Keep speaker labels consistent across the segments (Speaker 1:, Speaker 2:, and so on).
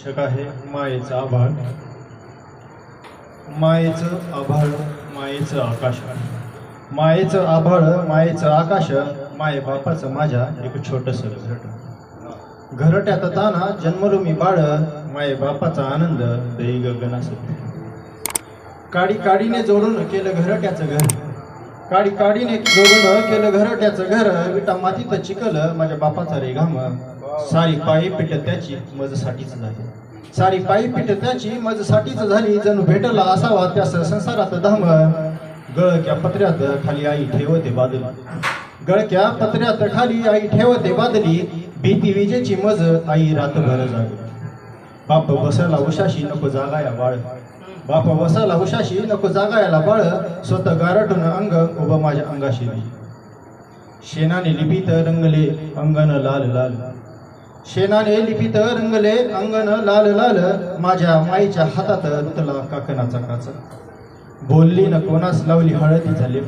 Speaker 1: शीर्षक आहे. मायेचं आभाळ. मायेचं आभाळ मायेचं आकाश. मायेचं आभाळ मायेचं आकाश माये बापाचं माझ्या एक छोटस घरट. घरट्यात ताना जन्मभूमी बाळ माये बापाचा आनंद दही गगनास काडी काडीने जोडून केलं घरट्याचं घर. काडी काडीने जोडून केलं घरट्याचं घर विटा मातीत चिकल माझ्या बापाचा रे घाम. सारी पायी पिठ त्याची मजसाठीच झाली. सारी पायी पिठ त्याची मजसाठीच झाली जणू भेटला असावा त्यास संसारात धाम. गळक्या पत्र्यात खाली आई ठेवते बादली. गळक्या पत्र्यात खाली आई ठेवते बादली. भीती विजेची मज आई रातभर जागी. बाप वसरला उशाशी नको जागाया बाळ. बाप वसरला उशाशी नको जागायला बाळ. स्वतः गारटून अंग उभं माझ्या अंगाशी दे. शेणाने लिपित रंगले अंगण लाल लाल. शेणाने लिपित रंगले अंगण लाल लाल. माझ्या माईच्या हातात रुतला काकणाचा काचा. बोलली न कोणास लावली हळदीचा लेप.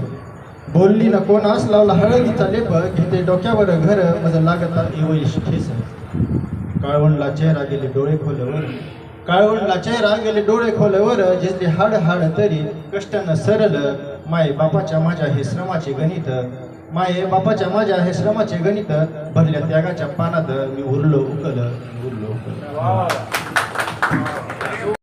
Speaker 1: बोलली न कोणास लावला हळदीचा लेप. घेते डोक्यावर घर. मज लागता एवढी ठेस. काळवणला चेहरा गेले डोळे खोलवर काळवंडला चेहरा गेले डोळे खोलवर जिथले हाड हाड तरी कष्टानं सरल माये बापाच्या माझ्या हे श्रमाचे गणित. माये बापाच्या माझ्या हे श्रमाचे गणित भरल्या त्यागाच्या पानात मी उरलो उकल उरलो उकल.